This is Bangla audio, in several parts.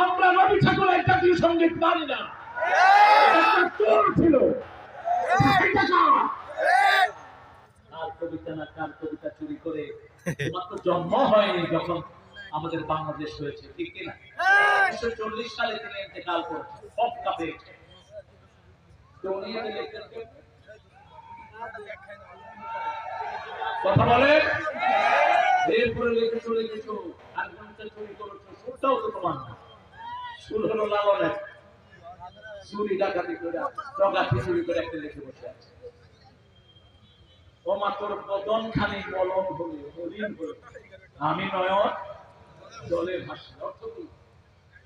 আমরা রবি ঠাকুরের জাতীয় সংগীত মানি না? কার? কবিতা না কার কবিতা চুরি করে? তোমার তো জন্ম হয়নি যখন আমাদের বাংলাদেশ হয়েছে, ঠিক কিনা উনিশশো চল্লিশ সালে তিনি ইন্তেকাল করেছেন পেয়েছে তো উনি চুরি করেছ সুরটাও তো তোমার না। সুর হলো লালনের চুরি ডাকাতি করে ডকাতি চুরি করে একটা লিখে বসে আছে। ও মাত্র বদন খানি বলন হলে হরিণ হলে আমি নয়ন জলে ভাসি অর্থ কি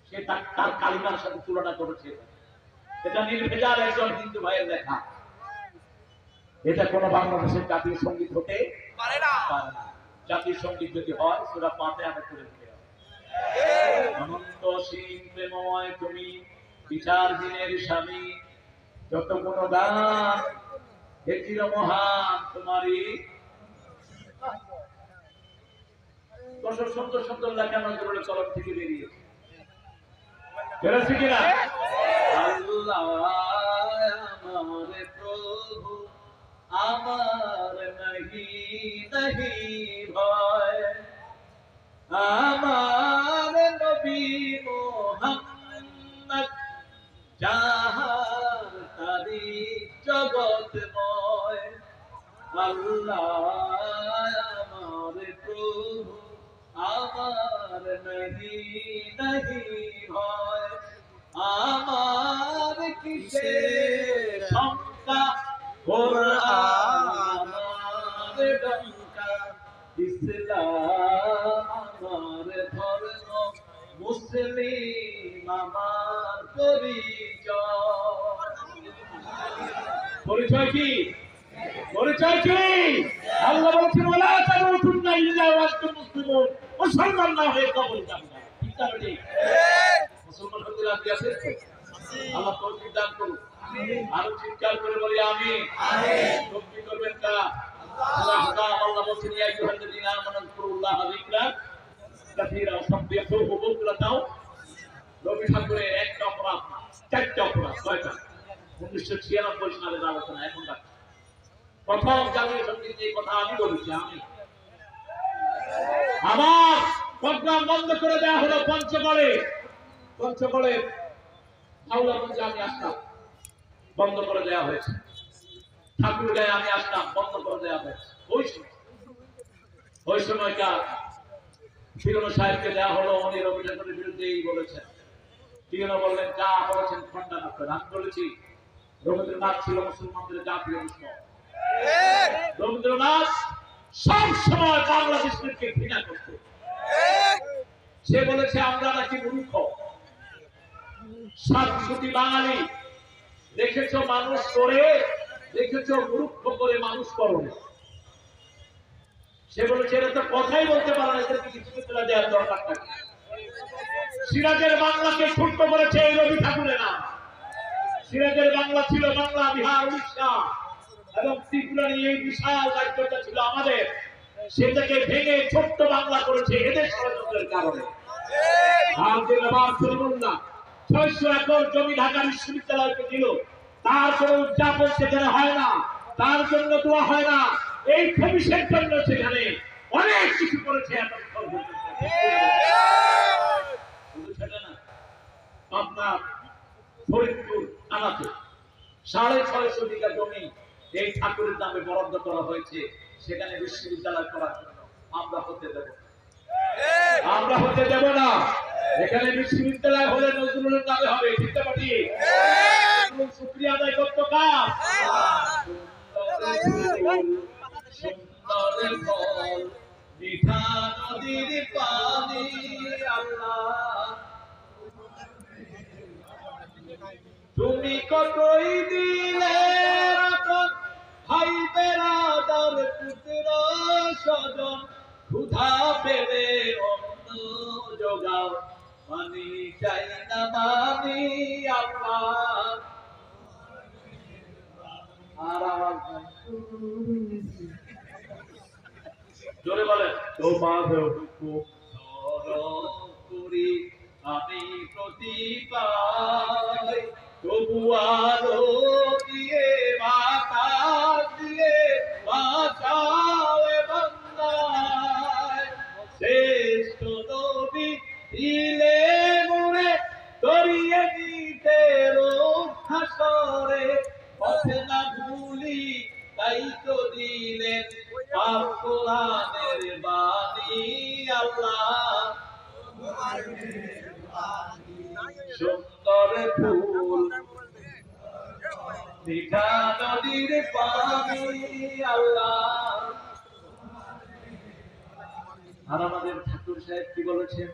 সে তার তার কালিমার সাথে তুলনা করেছে। এটা নির্ভেজাল একজন হিন্দু ভাইয়ের লেখা। এটা কোন বাংলাদেশের জাতীয় সংগীত হতে পারে না। জাতীয় সংগীত যদি হয় সেটা পাতে আমি করে দিতে অনন্ত সীম প্রেমময় তুমি, বিচার দিনের স্বামী, যত কোন হেচির মহান তোমারই। থেকে আমার আমার নাহি নাহি। ভয় আমার নবী মোহাম্মদ, যাহার তারি জগৎময়, আল্লাহ আমার প্রভু, আমার নাহি নাহি ভয় আমার কিসের ইসলাম আমার ধর্ম মুসলিম আমার পরিচয়। পরিচয় কি? পরিচয় কি? আল্লাহ বলছেন ওলা তামুতুন্না ইল্লা ওয়া আনতুম মুসলিমুন। মুসলমান না হয়ে কবর যাবে না। ঠিক না ঠিক মুসলমান হতে রাজি আছে? আল্লাহ তৌফিক দান করুন। আরও চিৎকার করে বলি আমি তৌফিক করবেন কা আল্লাহ আল্লাহ বলছেন ইয়া আইয়ুহাল্লাযীনা আমানু যকুরুল্লাহ যিকরা কাসীরা সাব্বিহুহু বুকরাতাও রবি ঠাকুরের একটা অপরাধ চারটা অপরাধ কয়টা উনিশশো ছিয়ানব্বই সালের আলোচনা, এখন প্রথম জাতীয় সংগীত এই কথা আমি বলেছি, আমি। আমার প্রোগ্রাম বন্ধ করে দেওয়া হলো পঞ্চগড়ে। পঞ্চগড়ে বন্ধ করে দেওয়া হয়েছে। ঠাকুর গায়ে আমি আসতাম, বন্ধ করে দেওয়া হয়েছে ওই সময়, ওই সময়কার ফিরোনো সাহেবকে দেওয়া হলো, উনি রবি ঠাকুরের বিরুদ্ধে এই বলেছেন। ফিরোনো বললেন, যা বলেছেন খন্ডা করতেন আমি বলেছি, রবীন্দ্রনাথ ছিল মুসলমানদের জাতীয় উৎসব রবীন্দ্রনাথ সব সময় বাংলাদেশকে ঘৃণা করত। সে বলেছে, আমরা নাকি মূর্খ। সাতশোটি বাঙালি দেখেছ মানুষ করে দেখেছ মূর্খ করে মানুষ করো। সে বলেছে তো কথাই বলতে পারে না এদেরকে কিছু দেওয়ার দরকার থাকে সিরাজের বাংলাকে ছোট্ট করেছে এই রবি ঠাকুরের নাম। সিরাজের বাংলা ছিল বাংলা বিহার উড়িষ্যা। এবং ত্রিপুরা নিয়ে এই বিশাল রাজ্যটা ছিল আমাদের। সেটাকে ভেঙে ছোট্ট বাংলা করেছে এদের ষড়যন্ত্রের কারণে। আর যে নবাব সলিমুল্লাহ ছয়শো একর জমি ঢাকা বিশ্ববিদ্যালয়কে দিল। তার উদযাপন সেখানে হয় না। তার জন্য দোয়া হয় না। এই খবিসের জন্য সেখানে অনেক কিছু করেছে আপনার ফরিদপুর থানাতে সাড়ে ছয়শো বিঘা জমি এই ঠাকুরের নামে বরাদ্দ করা হয়েছে। সেখানে বিশ্ববিদ্যালয় করার জন্য আমরা হতে দেব আমরা হতে দেব না। এখানে বিশ্ববিদ্যালয় হলে নজরুলের নামে হবে, ঠিক না নজরুল শুক্রিয়া আদায় করতো তুমি কতই দিলে ভাই বেড়াদার পুত্র স্বজন, ক্ষুধা পেলে অন্ন যোগাও মানি চাই না মানি আপনার জোরে বলেন। তোমার করি আমি তবু আলো দিয়ে বাতাস দিয়ে বাঁচাও বান্দায় শ্রেষ্ঠ দিলে সুন্দর নদীর পানি আল্লাহ আর আমাদের ঠাকুর সাহেব কি বলেছেন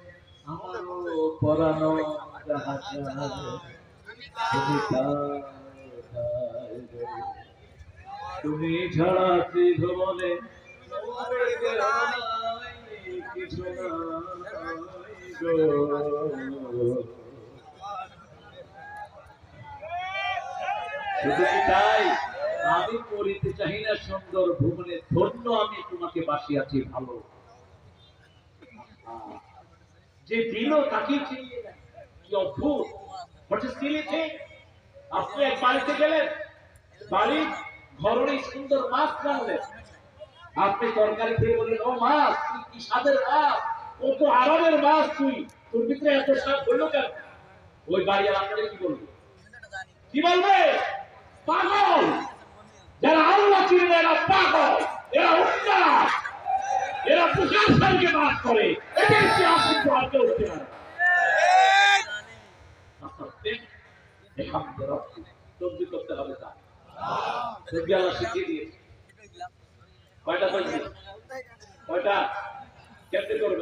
তুমি? ছাড়া ত্রিভুবনে। আমি করিতে চাহি না সুন্দর ভুবনে, ধন্য আমি তোমাকে বাসিয়াছি ভালো। যে দিল তাকে আপনি এক বাড়িতে গেলেন, বাড়ির ঘরনে সুন্দর মাছ রাখলেন আপনি তরকারি খেয়ে বললেন ও মাছ তুই কি স্বাদের মাছ কত আরামের মাছ তুই তোর ভিতরে এত স্বাদ হইল কেন ওই বাড়ি আপনাদের কি বলবে কি বলবে পাগল যারা আল্লাহ চিনবে এরা পাগল এরা উন্মাদ এরা প্রশাসনকে বাদ করে এদের সে আসিত আর কেউ হতে পারে করতে হবে তা আল্লাহ শিখিয়ে দিয়েছে पटा पटा कॅप्टन करू